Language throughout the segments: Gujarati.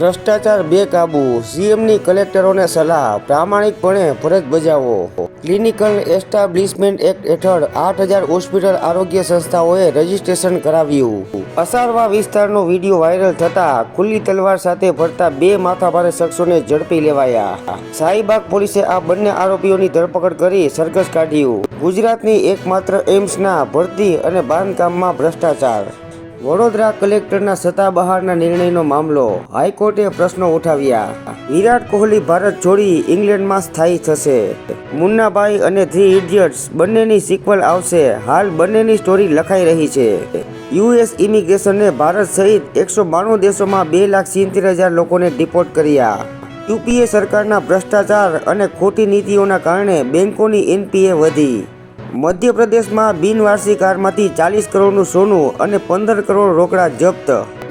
ભ્રષ્ટાચાર બેકાબુ. સીએમની કલેક્ટરોને સલાહ. પ્રામાણિકપણે ફરજ બજાવો. ક્લિનિકલ એસ્ટાબ્લિશમેન્ટ એક્ટ હેઠળ આઠ હજાર હોસ્પિટલ આરોગ્ય સંસ્થાઓએ રજીસ્ટ્રેશન કરાવ્યું. અસારવા વિસ્તારનો વીડિયો વાયરલ થતા ખુલ્લી તલવાર સાથે ફરતા બે માથાભારે શખ્સોને ઝડપી લેવાયા. શાહીબાગ પોલીસે આ બંને આરોપીઓની ધરપકડ કરી સરઘસ કાઢ્યું. ગુજરાતની એકમાત્ર એમ્સના ભરતી અને બાંધકામમાં ભ્રષ્ટાચાર. વડોદરા કલેક્ટરના સત્તા બહારના નિર્ણયનો મામલો. હાઈકોર્ટે પ્રશ્નો ઉઠાવ્યા. વિરાટ કોહલી ભારત છોડી ઇંગ્લેન્ડમાં સ્થાયી થશે. મુન્નાભાઈ અને થ્રી ઇડિયટ્સ બંનેની સિક્વલ આવશે. હાલ બંનેની સ્ટોરી લખાઈ રહી છે. યુએસ ઇમિગ્રેશને ભારત સહિત એકસો બાણું દેશોમાં બે લાખ સિત્તેર હજાર લોકોને ડિપોર્ટ કર્યા. યુપીએ સરકારના ભ્રષ્ટાચાર અને ખોટી નીતિઓના કારણે બેંકોની એનપીએ વધી. મધ્યપ્રદેશમાં બિનવારસી કારમાંથી ચાલીસ કરોડનું સોનું અને પંદર કરોડ રોકડા જપ્ત.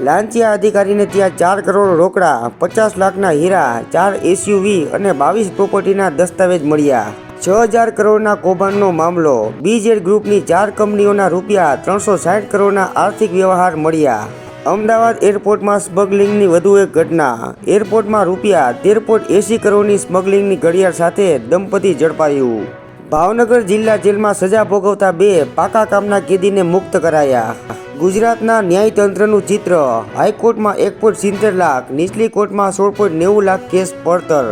લાંચિયા અધિકારીને ત્યાં ચાર કરોડ રોકડા, પચાસ લાખના હીરા, ચાર એસયુવી અને બાવીસ પ્રોપર્ટીના દસ્તાવેજ મળ્યા. છ હજાર કરોડના કૌભાંડનો મામલો બીજેડ ગ્રુપની ચાર કંપનીઓના રૂપિયા ત્રણસો સાઠ કરોડના આર્થિક વ્યવહાર મળ્યા. અમદાવાદ એરપોર્ટમાં સ્મગલિંગની વધુ એક ઘટના, એરપોર્ટમાં રૂપિયા તેર પોઈન્ટ એંસી કરોડની સ્મગલિંગની ઘડિયાળ સાથે દંપતી ઝડપાયું. ભાવનગર જિલ્લા જેલમાં સજા ભોગવતા બે પાકા કામના કેદીને મુક્ત કરાયા. ગુજરાતના ન્યાયતંત્રનું ચિત્ર, હાઈકોર્ટમાં એક પોઈન્ટ સિત્તેર લાખ, નીચલી કોર્ટમાં સોળ પોઈન્ટ નેવું લાખ કેસ પડતર.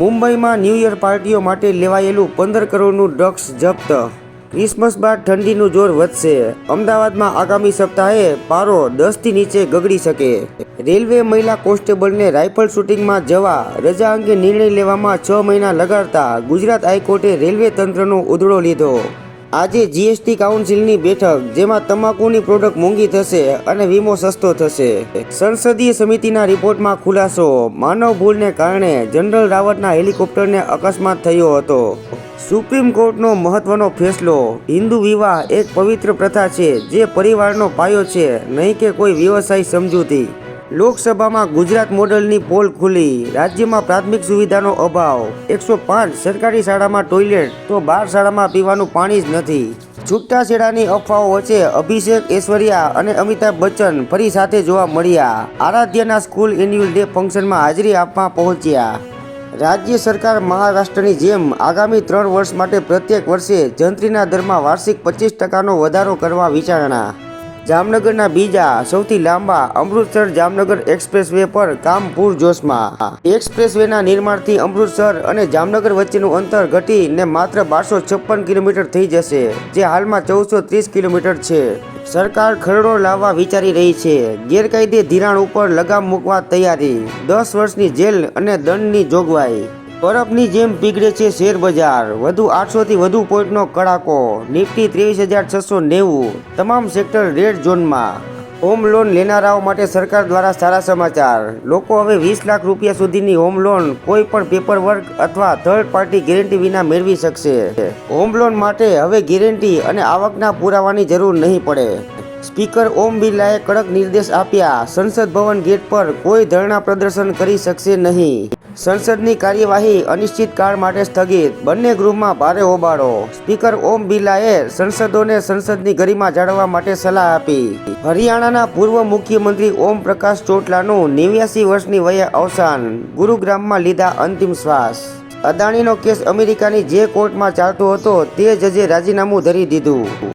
મુંબઈમાં ન્યૂ યર પાર્ટીઓ માટે લેવાયેલું પંદર કરોડનું ડ્રગ્સ જપ્ત. ક્રિસમસ બાદ ઠંડીનું જોર વધશે. અમદાવાદમાં આગામી સપ્તાહે પારો દસથી નીચે ગગડી શકે. રેલવે મહિલા કોન્સ્ટેબલને રાઇફલ શૂટિંગમાં જવા રજા અંગે નિર્ણય લેવામાં છ મહિના લગાડતા ગુજરાત હાઈકોર્ટે રેલવે તંત્રનો ઉધડો લીધો. આજે જીએસટી કાઉન્સિલની બેઠક, જેમાં તમાકુની પ્રોડક્ટ મોંઘી થશે અને વીમો સસ્તો થશે. સંસદીય સમિતિના રિપોર્ટમાં ખુલાસો. માનવ ભૂલને કારણે જનરલ રાવતના હેલિકોપ્ટરને અકસ્માત થયો હતો. સુપ્રીમ કોર્ટનો મહત્વનો ફેસલો. હિન્દુ વિવાહ એક પવિત્ર પ્રથા છે, જે પરિવારનો પાયો છે, નહીં કે કોઈ વ્યવસાય સમજૂતી. લોકસભામાં ગુજરાત મોડલની પોલ ખુલી. રાજ્યમાં પ્રાથમિક સુવિધાનો અભાવ. એકસો પાંચ સરકારી શાળામાં ટોયલેટ તો બાર શાળામાં પીવાનું પાણી જ નથી. છૂટાછેડાની અફવાઓ વચ્ચે અભિષેક ઐશ્વર્યા અને અમિતાભ બચ્ચન ફરી સાથે જોવા મળ્યા. આરાધ્યના સ્કૂલ એન્યુઅલ ડે ફંક્શનમાં હાજરી આપવા પહોંચ્યા. રાજ્ય સરકાર મહારાષ્ટ્રની જેમ આગામી ત્રણ વર્ષ માટે પ્રત્યેક વર્ષે જંત્રીના દરમાં વાર્ષિક પચીસ ટકાનો વધારો કરવા વિચારણા. જામનગરના બીજા સૌથી લાંબા અમૃતસર જામનગર એક્સપ્રેસ વે પર કામ પૂરજોશમાં એક્સપ્રેસ વેના નિર્માણથી અમૃતસર અને જામનગર વચ્ચેનું અંતર ઘટીને માત્ર બારસો છપ્પન કિલોમીટર થઈ જશે, જે હાલમાં ચૌદસો ત્રીસ કિલોમીટર છે. સરકાર ખરડો લાવવા વિચારી રહી છે. ગેરકાયદે ધિરાણ ઉપર લગામ મૂકવા તૈયારી, દસ વર્ષની જેલ અને દંડની જોગવાઈ. બરફની જેમ પીગળે છે શેર બજાર. વધુ આઠસોથી વધુ પોઈન્ટનો કડાકો. નિફ્ટી ત્રેવીસ હજાર છસો નેવું. તમામ સેક્ટર રેડ ઝોનમાં. હોમ લોન લેનારાઓ માટે સરકાર દ્વારા સારા સમાચાર. લોકો હવે વીસ લાખ રૂપિયા સુધીની હોમ લોન કોઈ પણ પેપર વર્ક અથવા થર્ડ પાર્ટી ગેરંટી વિના મેળવી શકશે. હોમ લોન માટે હવે ગેરંટી અને આવકના પુરાવાની જરૂર નહીં પડે. સ્પીકર ઓમ બિરલાએ કડક નિર્દેશ આપ્યા. સંસદ ભવન ગેટ પર કોઈ ધરણા પ્રદર્શન કરી શકશે નહીં. સંસદની કાર્યવાહી અનિશ્ચિત કાળ માટે સ્થગિત. બંને ગૃહમાં ભારે હોબાળો. સ્પીકર ઓમ બિરલાએ સંસદોને સંસદની ગરિમા જાળવવા માટે સલાહ આપી. હરિયાણાના પૂર્વ મુખ્યમંત્રી ઓમ પ્રકાશ ચોટલાનું નેવ્યાસી વર્ષની વયે અવસાન. ગુરુગ્રામમાં લીધા અંતિમ શ્વાસ. અદાણીનો કેસ અમેરિકાની જે કોર્ટમાં ચાલતો હતો તે જજે રાજીનામું ધરી દીધું.